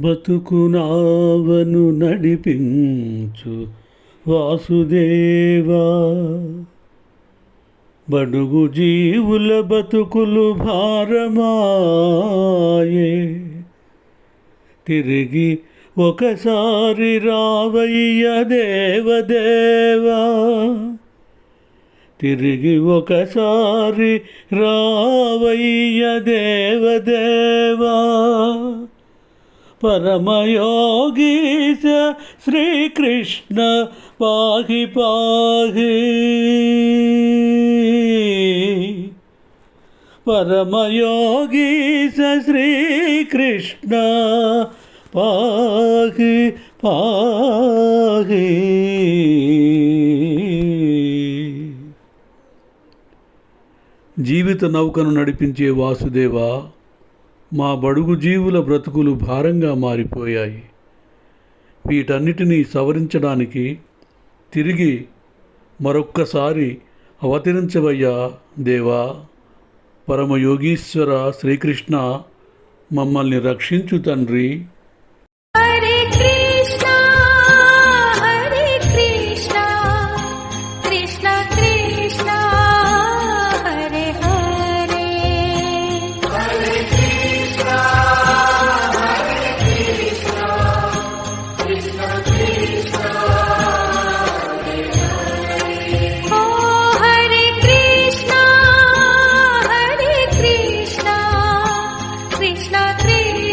బతుకునావను నడిపించు వాసుదేవా. బడుగు జీవుల బతుకులు భారమాయే. తిరిగి ఒకసారి రావయ్య దేవదేవా. తిరిగి ఒకసారి రావయ్య దేవదేవా. పరమయోగీశ శ్రీకృష్ణ పాహి పాహి పరమయోగీశ శ్రీకృష్ణ పాహి పాహి జీవిత నౌకను నడిపించే వాసుదేవా మా బడుగు జీవుల బ్రతుకులు భారంగా మారిపోయాయి. వీటన్నిటినీ సవరించడానికి తిరిగి మరొక్కసారి అవతరించవయ్యా దేవా. పరమయోగీశ్వర శ్రీకృష్ణ మమ్మల్ని రక్షించు తండ్రి.